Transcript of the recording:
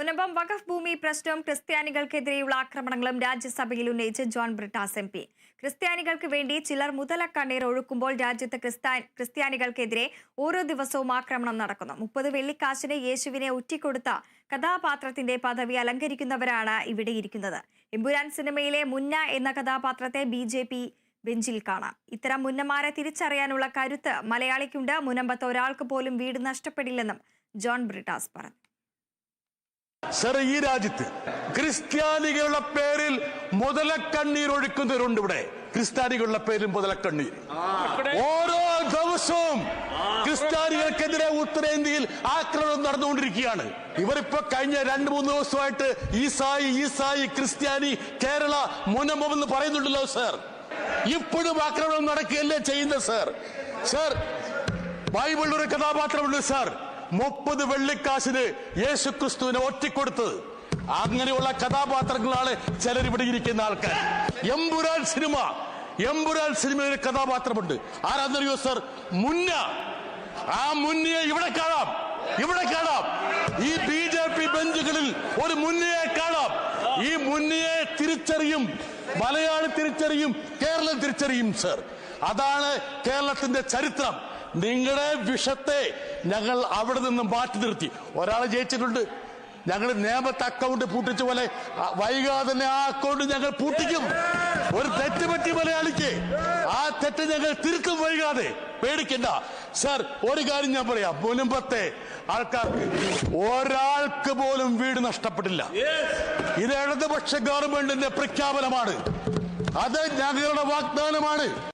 മുനമ്പം വഖഫ് ഭൂമി പ്രശ്നവും ക്രിസ്ത്യാനികൾക്കെതിരെയുള്ള ആക്രമണങ്ങളും രാജ്യസഭയിൽ ഉന്നയിച്ച് ജോൺ ബ്രിട്ടാസ് എം പി. ക്രിസ്ത്യാനികൾക്ക് വേണ്ടി ചിലർ മുതലക്കണ്ണീർ ഒഴുക്കുമ്പോൾ രാജ്യത്ത് ക്രിസ്ത്യാ- ക്രിസ്ത്യാനികൾക്കെതിരെ ഓരോ ദിവസവും ആക്രമണം നടക്കുന്നു. മുപ്പത് വെള്ളിക്കാശിന് യേശുവിനെ ഒറ്റിക്കൊടുത്ത കഥാപാത്രത്തിന്റെ പദവി അലങ്കരിക്കുന്നവരാണ് ഇവിടെ ഇരിക്കുന്നത്. എമ്പുരാൻ സിനിമയിലെ മുന്ന എന്ന കഥാപാത്രത്തെ ബി ജെ പി ബെഞ്ചിൽ കാണാം. ഇത്തരം മുന്നമാരെ തിരിച്ചറിയാനുള്ള കരുത്ത് മലയാളിക്കുണ്ട്. മുനമ്പത്ത് ഒരാൾക്ക് പോലും വീട് നഷ്ടപ്പെടില്ലെന്നും ജോൺ ബ്രിട്ടാസ് പറഞ്ഞു. സർ ഈ രാജ്യത്ത് ക്രിസ്ത്യാനികളുടെ പേരിൽ മുതലക്കണ്ണീർ ഒഴുക്കുന്നവരുണ്ട് ഇവിടെ. ക്രിസ്ത്യാനികളുടെ പേരിൽ മുതലക്കണ്ണീർ. ഓരോ ദിവസവും ക്രിസ്ത്യാനികൾക്കെതിരെ ഉത്തരേന്ത്യയിൽ ആക്രമണം നടന്നുകൊണ്ടിരിക്കുകയാണ്. ഇവരിപ്പോ കഴിഞ്ഞ രണ്ട് മൂന്ന് ദിവസമായിട്ട് ഈസായി ഈസായി ക്രിസ്ത്യാനി കേരള മുനമം എന്ന് പറയുന്നുണ്ടല്ലോ സർ. ഇപ്പോഴും ആക്രമണം നടക്കുകയല്ലേ ചെയ്യുന്നത് സർ? സർ ബൈബിളിൽ ഒരു കഥാപാത്രമുണ്ട് സാർ. മുപ്പത് വെള്ളിക്കാശിന് യേശു ക്രിസ്തുവിനെ ഒറ്റിക്കൊടുത്തത് അങ്ങനെയുള്ള കഥാപാത്രങ്ങളാണ് ചിലർ ഇവിടെ ഇരിക്കുന്ന ആൾക്കാർ. എമ്പുരാൻ സിനിമ. എമ്പുരാൻ സിനിമയിലെ കഥാപാത്രമുണ്ട്. ആരാന്നറിയോ സർ? മുന്ന. ആ മുന്നയെ ഇവിടെ കാണാം. ഇവിടെ കാണാം. ഈ ബി ജെ പി ബെഞ്ചുകളിൽ ഒരു മുന്നയെ കാണാം. ഈ മുന്നയെ തിരിച്ചറിയും. മലയാളി തിരിച്ചറിയും. കേരളം തിരിച്ചറിയും സർ. അതാണ് കേരളത്തിന്റെ ചരിത്രം. നിങ്ങളുടെ വിഷത്തെ ഞങ്ങൾ അവിടെ നിന്നും മാറ്റി നിർത്തി. ഒരാൾ ജയിച്ചിട്ടുണ്ട്. ഞങ്ങൾ നിയമത്തെ അക്കൗണ്ട് പൂട്ടിച്ച പോലെ വൈകാതെ തന്നെ ആ അക്കൗണ്ട് ഞങ്ങൾ പൂട്ടിക്കും. ഒരു തെറ്റ് പറ്റി മലയാളിക്ക് ആ തെറ്റ് ഞങ്ങൾ തിരുത്തും വൈകാതെ. പേടിക്കണ്ട. സർ ഒരു കാര്യം ഞാൻ പറയാം. മുൻപത്തെ ആൾക്കാർക്ക് ഒരാൾക്ക് പോലും വീട് നഷ്ടപ്പെട്ടില്ല. ഇത് ഇടതുപക്ഷ ഗവൺമെന്റിന്റെ പ്രഖ്യാപനമാണ്. അത് ഞങ്ങളുടെ വാഗ്ദാനമാണ്.